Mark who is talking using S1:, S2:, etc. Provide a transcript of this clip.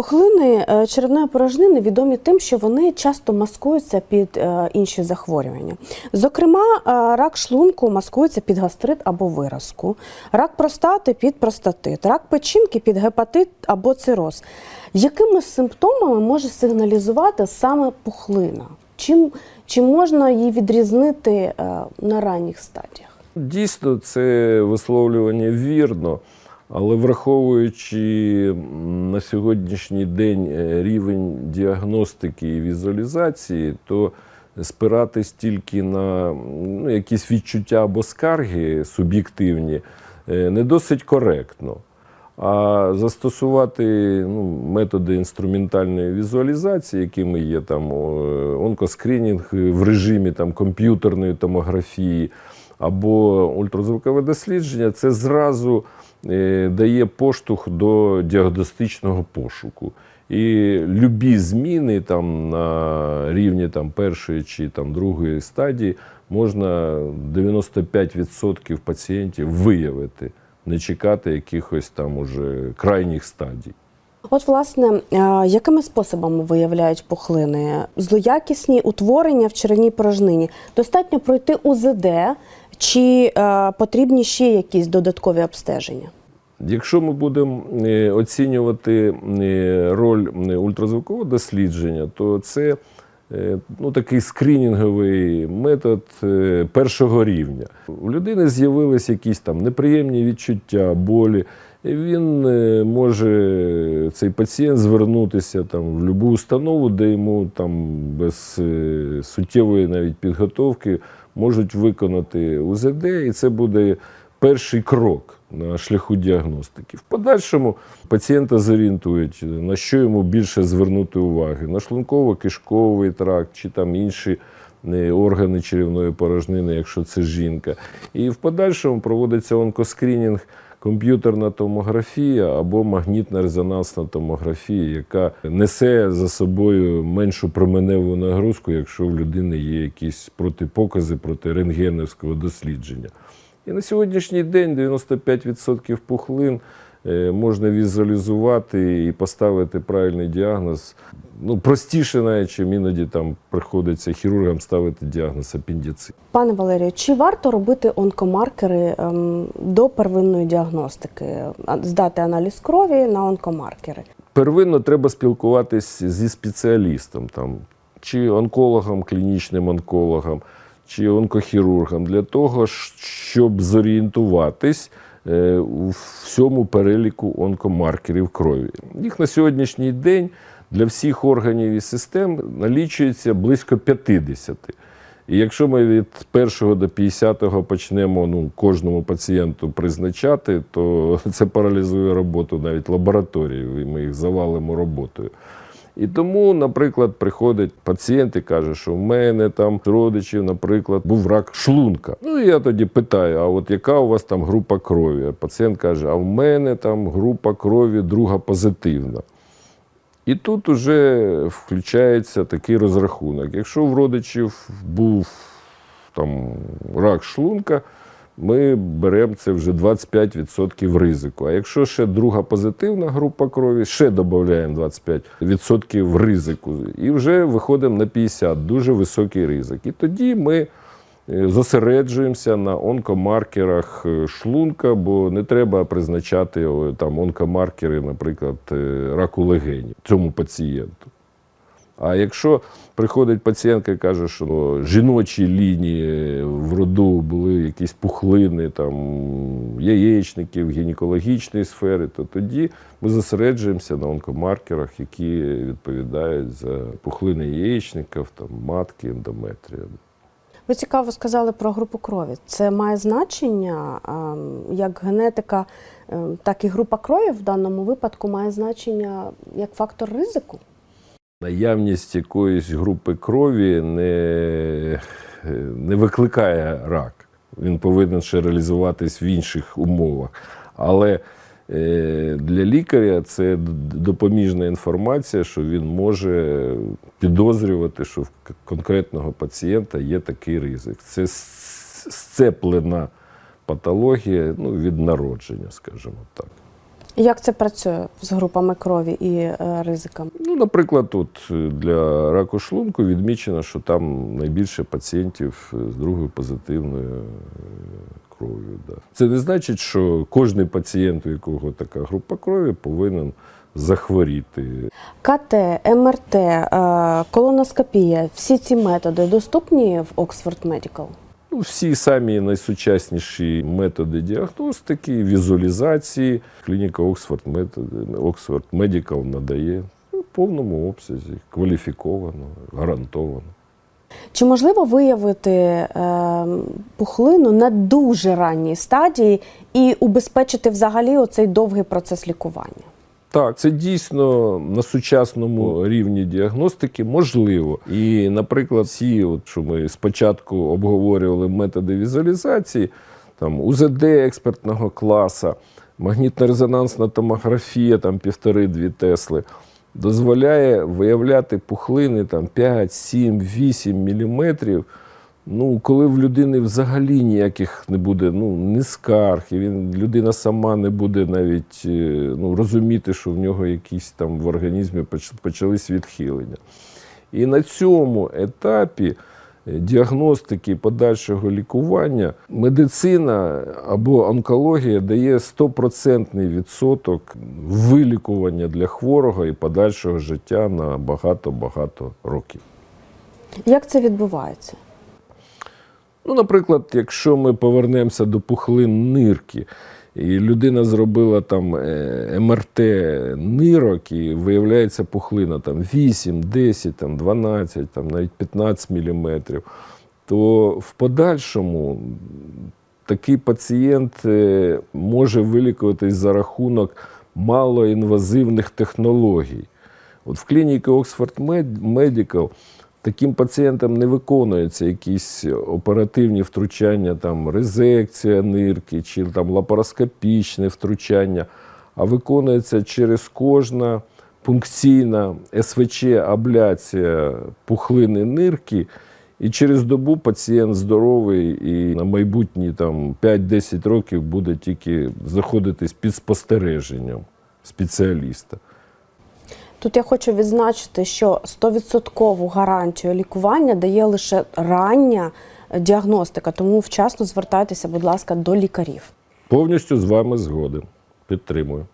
S1: Пухлини е, черевної порожнини відомі тим, що вони часто маскуються під е, інші захворювання. Зокрема, е, рак шлунку маскується під гастрит або виразку, рак простати під простатит, рак печінки під гепатит або цироз. Якими симптомами може сигналізувати саме пухлина? Чим, чи можна її відрізнити на ранніх стадіях?
S2: Дійсно, це висловлювання вірно, але враховуючи на сьогоднішній день е, рівень діагностики і візуалізації, то спиратись тільки на ну, якісь відчуття або скарги суб'єктивні е, не досить коректно. А застосувати ну, методи інструментальної візуалізації, якими є там о, онкоскринінг в режимі там, комп'ютерної томографії або ультразвукове дослідження, це зразу дає поштовх до діагностичного пошуку. І любі зміни там, на рівні там, першої чи там, другої стадії можна 95% пацієнтів виявити не чекати якихось там уже крайніх стадій.
S1: От, власне, е, якими способами виявляють пухлини? Злоякісні утворення в черевній порожнині. Достатньо пройти УЗД чи е, потрібні ще якісь додаткові обстеження?
S2: Якщо ми будемо е, оцінювати е, роль ультразвукового дослідження, то це ну, такий скринінговий метод першого рівня. У людини з'явились якісь там неприємні відчуття, болі. Він може, цей пацієнт, звернутися там, в будь-яку установу, де йому там без суттєвої навіть підготовки можуть виконати УЗД, і це буде перший крок на шляху діагностики. В подальшому пацієнта зорієнтують, на що йому більше звернути уваги: на шлунково-кишковий тракт чи там інші органи черевної порожнини, якщо це жінка. І в подальшому проводиться онкоскринінг. Комп'ютерна томографія або магнітна резонансна томографія, яка несе за собою меншу променеву нагрузку, якщо в людини є якісь протипокази проти рентгенівського дослідження. І на сьогоднішній день 95% пухлин можна візуалізувати і поставити правильний діагноз. Ну, простіше, навіть, чим іноді там приходиться хірургам ставити діагноз апендицит.
S1: Пане Валерію, чи варто робити онкомаркери ем, до первинної діагностики? Здати аналіз крові на онкомаркери?
S2: Первинно треба спілкуватись зі спеціалістом, там, чи онкологом, клінічним онкологом, чи онкохірургом, для того, щоб зорієнтуватись е, у всьому переліку онкомаркерів крові. Їх на сьогоднішній день для всіх органів і систем налічується близько 50. І якщо ми від 1 до 50 почнемо ну, кожному пацієнту призначати, то це паралізує роботу навіть лабораторії, і ми їх завалимо роботою. І тому, наприклад, приходить пацієнт і каже, що в мене там родичів, наприклад, був рак шлунка. Ну і я тоді питаю: а от яка у вас там група крові? А пацієнт каже, а в мене там група крові друга позитивна. І тут уже включається такий розрахунок. Якщо в родичів був там рак шлунка, ми беремо це вже 25% ризику. А якщо ще друга позитивна група крові, ще додаємо 25% ризику. І вже виходимо на 50, дуже високий ризик. І тоді ми е, зосереджуємося на онкомаркерах е, шлунка, бо не треба призначати там онкомаркери, наприклад, е, раку легенів цьому пацієнту. А якщо приходить пацієнтка і каже, що ну, жіночі лінії в роду були якісь пухлини, там, яєчники в гінекологічній сфері, то тоді ми зосереджуємося на онкомаркерах, які відповідають за пухлини яєчників, там, матки, ендометрія.
S1: Ви цікаво сказали про групу крові. Це має значення як генетика, ем, так і група крові в даному випадку має значення як фактор ризику.
S2: Наявність якоїсь групи крові не, не викликає рак. Він повинен ще реалізуватись в інших умовах. Але е, для лікаря це допоміжна інформація, що він може підозрювати, що в конкретного пацієнта є такий ризик. Це сцеплена патологія ну, від народження, скажімо так.
S1: Як це працює з групами крові і е, ризиками?
S2: Ну, наприклад, от е, для раку шлунку відмічено, що там найбільше пацієнтів е, з другою позитивною е, кров'ю. Да. Це не значить, що кожен пацієнт, у якого така група крові, повинен захворіти.
S1: КТ, МРТ, е, колоноскопія всі ці методи доступні в Oxford Medical?
S2: Ну, всі самі найсучасніші методи діагностики, візуалізації. Клініка Med- Oxford Medical надає в повному обсязі, кваліфіковано, гарантовано.
S1: Чи можливо виявити е, пухлину на дуже ранній стадії і убезпечити взагалі оцей довгий процес лікування?
S2: Так, це дійсно на сучасному рівні діагностики можливо. І, наприклад, ці, от, що ми спочатку обговорювали методи візуалізації, там УЗД експертного класу, магнітно-резонансна томографія, там півтори-дві Тесли, дозволяє виявляти пухлини там 5, 7, 8 міліметрів. Ну, коли в людини взагалі ніяких не буде ну, ні скарг, і він, людина сама не буде навіть е, ну, розуміти, що в нього якісь там в організмі почались відхилення. І на цьому етапі е, діагностики подальшого лікування медицина або онкологія дає 100% відсоток вилікування для хворого і подальшого життя на багато-багато років.
S1: Як це відбувається?
S2: Ну, наприклад, якщо ми повернемося до пухлин нирки, і людина зробила там е, МРТ нирок, і виявляється пухлина там 8, 10, там 12, там навіть 15 міліметрів, то в подальшому такий пацієнт е, може вилікуватись за рахунок малоінвазивних технологій. От в клініці Oxford Med- Medical таким пацієнтам не виконуються якісь оперативні втручання, там резекція нирки чи там лапароскопічне втручання, а виконується через кожна пункційна СВЧ-абляція пухлини нирки. І через добу пацієнт здоровий і на майбутні там 5-10 років буде тільки знаходитись під спостереженням спеціаліста.
S1: Тут я хочу відзначити, що 100% гарантію лікування дає лише рання діагностика, тому вчасно звертайтеся, будь ласка, до лікарів.
S2: Повністю з вами згоден. Підтримую.